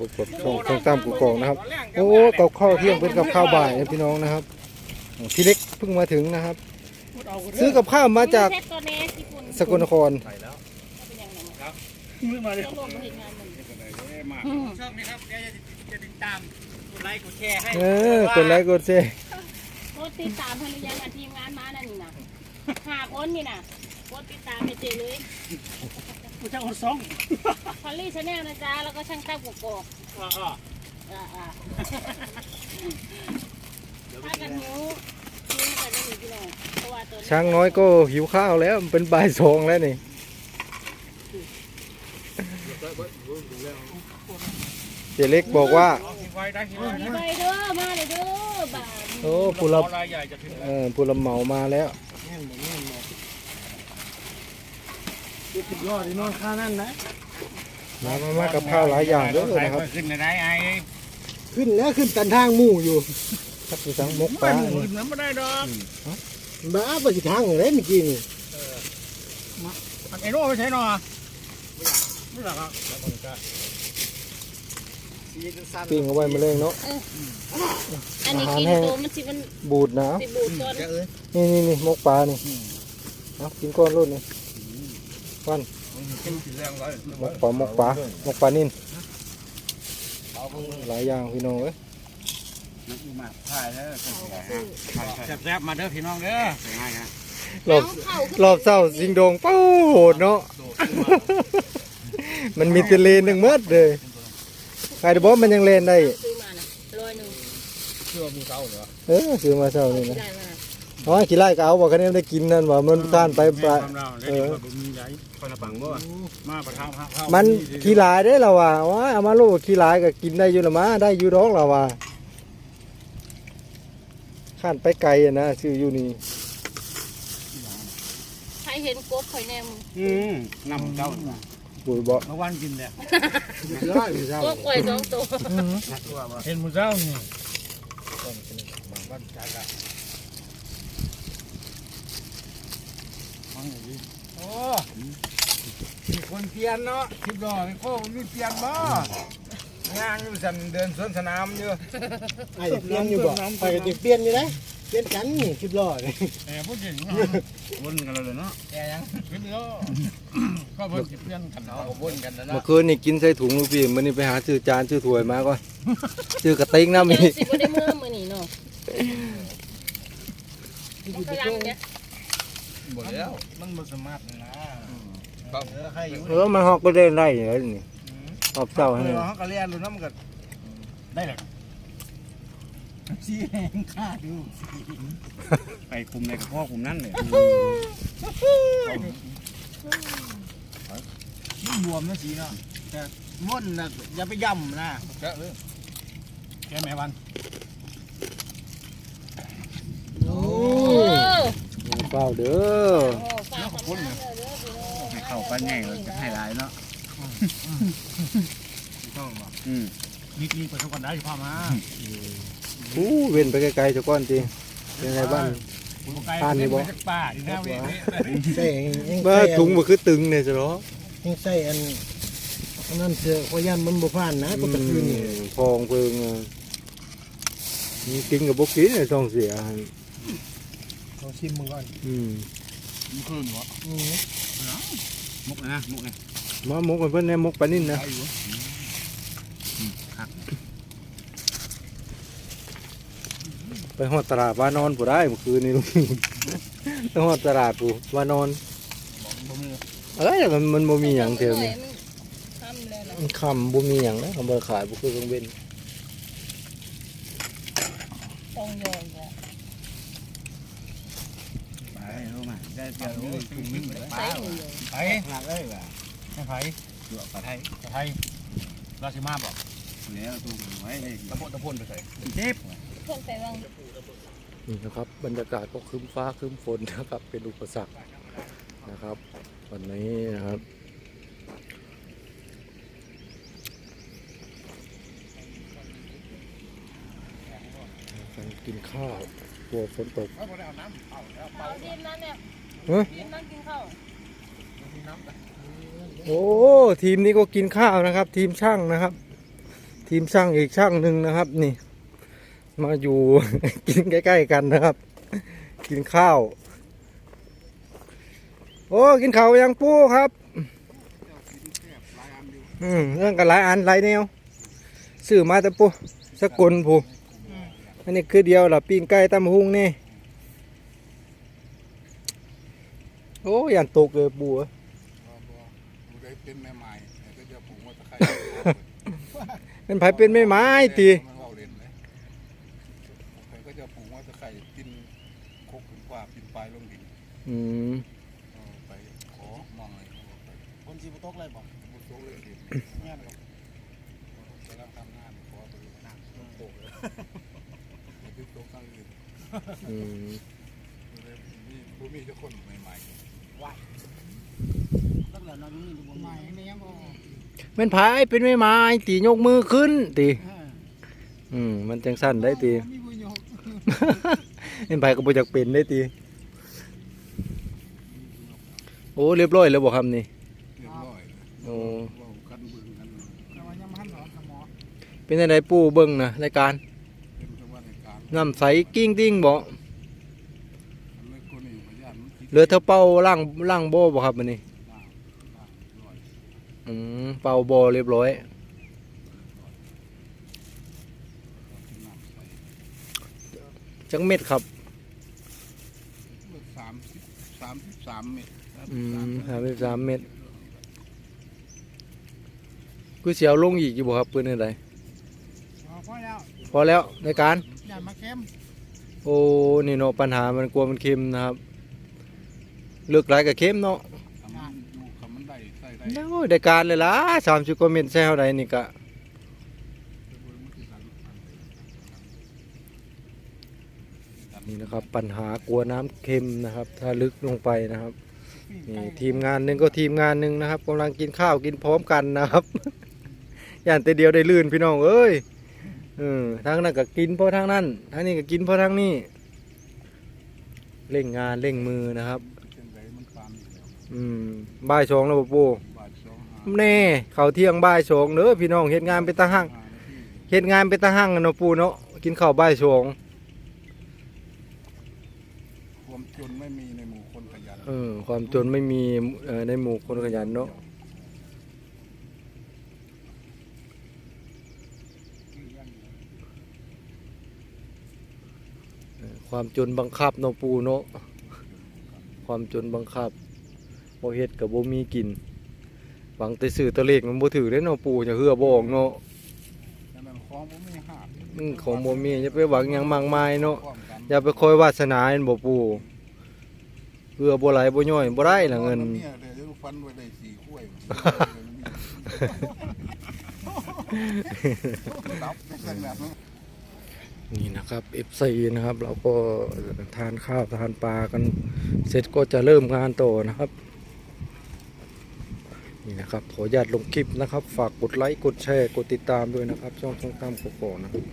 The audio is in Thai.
กดช่องช่องตามกุกกองนะครับ โอ้กับข้าวเที่ยงเป็นกับข้าวบ่ายนะพี่น้องนะครับพี่เล็กเพิ่งมาถึงนะครับ ซื้อกับข้าวมาจากเทปตัวนี้ที่คุณสกลนครเป็นยังไงครับมือมาเลยต้องลงมาเห็นงานมันชอบไหมครับเดี๋ยวจะติดตามกดไลค์กดแชร์ให้เออกดไลค์กดแชร์โคตรติดตามพันยังอะทีมงานมานั่นนี่นะห้าคนนี่นะโคตรติดตามไปเจเลย ผู้เจ้าคนสองพอลลี่ชาแนลนะจ๊ะ แล้วก็ช่างตั้งกกอกอ่าอ่าอ่าถ้ากันหิวหิวกันไม่มีพี่น้องเพราะว่าตัวนี้ช้างน้อยก็หิวข้าวแล้วมันเป็นบ่ายสองแล้วนี่ เจเล็กบอกว่า เอาทิ้งไว้ได้ทิ้งไว้มีใบเด้อมาเลยเด้อบาทโอ้ผู้รับ รายใหญ่จะถึงเออผู้รับเหมามาแล้ว สุดยอดที่นอนข้านั่นนะมามามากับข้าวหลายอย่างเด้อนะครับ ขึ้นได้ไอ้ขึ้นแล้วขึ้นตันทางหมู่อยู่ทักไปสังมกปลาอันนี้ขึ้นน้ำไม่ได้ดอกบ้าไปสิทางอะไรเมื่อกี้นี่ไอ้โน่ไม่ใช่หรอไม่หรอกครับปิ้งเอาไว้มาเลยเนาะอันนี้กินตัวมันสิมันบูดนะสิบูดก่อนนี่นี่นี่มกปลานี่เอากินก้อนรุ่นนี่ ก้อนมกปลามกปลามกปลานิ่นหลายอย่างพี่น้องเอ้ยมาถ่ายแล้วแซ่บๆมาเด้อพี่น้องเด้อง่ายฮะรอบรอบเศร้าสิงโดงเป้าโหดเนาะมันมีแตะเลนหนึ่งเมดเลยใครจะบอกมันยังเลนได้ซื้อมานะร้อยหนึ่งเชื่อมูเต้าเหรอเออซื้อมาเศร้านี่นะได้มา อ๋อขี้ไล่ก็เอาบอกคะแนนได้กินนั่นว่ามันทานไปปลาเออมีไหนคนละปังบ่มาประทับพระมันขี้หลายได้เราว่าว่าเอามาโลดขี้หลายก็กินได้อยู่ละมาได้อยู่ดอกเราว่าข้านไปไกลอะนะซื้ออยู่นี่ใครเห็นกบข่อยแนมอืมนำเจ้าปุ๋ยบ่เมื่อวันกินเนี่ยร้อยพี่เจ้ากบข่อยสองตัว เห็นมูเจ้านี่ โอ้มีคนเปลี่ยนเนาะคิดรอไอ้โค้มีเปลี่ยนบ่งานอยู่สันเดินสวนสนามอยู่ไอ้เปลี่ยนอยู่บ่ไปก็จะเปลี่ยนอยู่นะเปลี่ยนกันนี่คิดร้อยนี่แอบพูดจริงวนกันเลยเนาะแกยังคิดแล้วก็เพิ่งเปลี่ยนกันเนาะวนกันนะเมื่อคืนนี่กินใส่ถุงลูกพี่มื้อนี้ไปหาซื้อจานซื้อถ้วยมาก่อนซื้อกระติกน้ำเดี๋อียวกสิบ่ได้เมื่อมื้อนี้เนาะ มันกำลังเนี่ยบ่แล้วมันบ่สามารถนะเออให้อยู่เออมันฮอกก็ได้ได้เลยนี่รอบเช้าให้เออเขาก็เรียนรู้น้ำกันได้เลยสีแดงค่าดูไปคุมในกับพ่อคุมนั่นเลยมันบวมนะสีเนาะแต่ม่นนะอย่าไปย่ำนะแกเลยแกแม่วัน โอ้ โอ้ เปล่าเด้อโหฝากสำนักเด้อเด้อพี่น้องให้เข้าไปง่ายเลยจะให้หลายเนาะต้องบอกอืมนี่นี่ประสการณ์ได้พ่อมาอู้เว้นไปไกลๆสักก้อนจริงเป็นไงบ้างป้านนี่บ่ป้าดีนะเว้ยใส่ยังว่าถุงมันคือตึงเนี่ยสิเหรอยังใส่อันนนั้นเสือพยันมันบ่ผ่านนะก็ตะคืนนี่พองเพิงอะมีกินกับบุกินเนี่ยท้องเสีย ลองชิมมึงก่อนอืมมันคืนวะอือมุกนะมุกนะมาหมกกันเพิ่นแน่หมกปลานิ่นนะได้อยู่ครับไปหอดตลาดวานอนผู้ได้เมื่อคืนนี้ลุงไปหอดตลาดผู้วานอนบ่มีเอ้ยมันมันบ่มีหยังเท่านี้ทำเลยนะมันคำบ่มีหยังนะเขาบ่ขายบ่คือกังเว้นต้องยอมบ่ไป รู้มาได้เดี๋ยวรู้กลุ่มนึงเลยใส่หนึ่งเลยไปหนักเลยว่ะให้ไผเดือดปลาไทยปลาไทยราชิมาบอกแล้วตู้ไว้ตะโพนตะโพนไปใส่เจ็บเพิ่นไปวางนี่นะครับ บรรยากาศก็ครึ้มฟ้าครึ้มฝนนะครับเป็นอุปสรรคนะครับ วันนี้นะครับการกินข้าว กลัวฝนตกเอาน้ำเอาแล้วเอาดินนั่นเนี่ยเฮ้ยดินนั่นกินข้าวโอ้ทีมนี้ก็กินข้าวนะครับ ทีมช่างนะครับ ทีมช่างอีกช่างหนึ่งนะครับ นี่ มาอยู่ กินใกล้ๆกันนะครับ กินข้าว โอ้กินข้าวยังปูครับ อืมเรื่องกันหลายอันหลายแนวซื้อมาแต่ปูสกุลปู อันนี้คือเดียวล่ะปิ้งไก่ตำหุงนี่ โอ้ยันตกเลยปูเอ้ยดูได้เป็นแม่ไม้ก็จะปลูกว่าตะไคร้เป็นไผเป็นไม่ไม้ตีมันเล่าเล่นเลยใครก็จะปลูกว่าตะไคร้กินคกถึงกว่ากินปลายลงดินอืมเอาไปขอมองเลยเอาไปคนสิบ่ตกเลยบ่บุกโตเลยดิแม่นบ่กำลังทำงานขอไปนั่งโตเลยไป ติดโต๊ะข้างอื่นอืมมีผู้มีเจ้าคนใหม่ตั้งแต่นอนอยู่นี่บ่ใหม่นี่ยังบ่เป็นไผเป็นไม่ไม้ตียกมือขึ้นตีเอออืมมันจังสั้นได้ตีมีผู้ยกเป็นไผก็บ่อยากเป็นได้ตีโอ้เรียบร้อยแล้วบ่ครับนี่ๆเรียบร้อยเลยโอ้ว่ากันเบิ่งกันแต่ว่ายังบ่ทันหรอกสมอเป็นจังไดปูเบิ่งนะรายการ เป็นจังหวัดในกลางน้ำใสกิ้งติ้งบ่มันไม่กูนี่พยานมันคิดเหลือเท่าเป่าล่างล่างบ่บ่ครับมื้อนี้ล่างล่างร้อยอืมเป่าบ่เรียบร้อยกินน้ำใส่จังเม็ดครับเมื่อสามสิบสามสิบสามเมตรอืม33เม็ดกูสิเอาลงอีกอยู่บ่ครับปืนอะไรอ๋อพอแล้ว พอแล้วในการอย่ามาเค็มโอ้นี่เนาะปัญหามันกลัวมันเค็มนะครับเลือกหลายกับเค็มเนาะทำมันอยู่คำมันได้ใส่ได้โอ้ยได้การเลยล่ะสามสิบกว่าเมตรแซวใดนี่กะนี่นะครับปัญหากลัวน้ำเค็มนะครับ ถ้าลึกลงไปนะครับนี่ทีมงานหนึ่งก็ทีมงานหนึ่งนะครับกำลังกินข้าวกินพร้อมกันนะครับ อย่างแต่เดียวได้ลื่นพี่น้องเอ้ย เออทางนั้นก็กินเพราะทางนั้นทางนี้ก็กินเพราะทางนี้เร่งงานเร่งมือนะครับเป็นไรมันปานอยู่แล้วอืมบ่ายสองแล้วบ่ปูบาทสองห้าแน่เขาวเที่ยงบ่ายสองเด้อพี่น้องเฮ็ดงานเป็นตาหั่งห้านาทีเฮ็ดงานเป็นตาหั่งกันเนาะปูเนาะกินข้าวบ่ายสองความจนไม่มีในหมู่คนขยันเออความจนไม่มีเอ่อในหมู่คนขยันเนาะเออ ความจนบังคับเนาะปูเนาะความจนบังคับบ่เฮ็ดก็บ่มีกินหวังแต่ซื้อตะเลขมันบ่ถือเด้เนาะปูจะเฮือบ่ออกเนาะดันของผมไม่หาดอืมของบ่มีอย่าไปหวังหยังมากมายเนาะพร้อมกันอย่าไปคอยวาสนาเห็นบ่ปูเพื่อบ่ไหลบ่ย่อยบ่ได้ล่ะเงิน มัมีอะไรเดี๋ยวฟันไว้ได้สี่ข้วยรับไปสั่งแบบนั้น นี่นะครับ FC นะครับ เราก็ทานข้าวทานปลากันเสร็จก็จะเริ่มงานต่อนะครับ นี่นะครับขออนุญาตลงคลิปนะครับ ฝากกดไลค์กดแชร์กดติดตามด้วยนะครับ ช่องช่องตามโกโก้นะครับ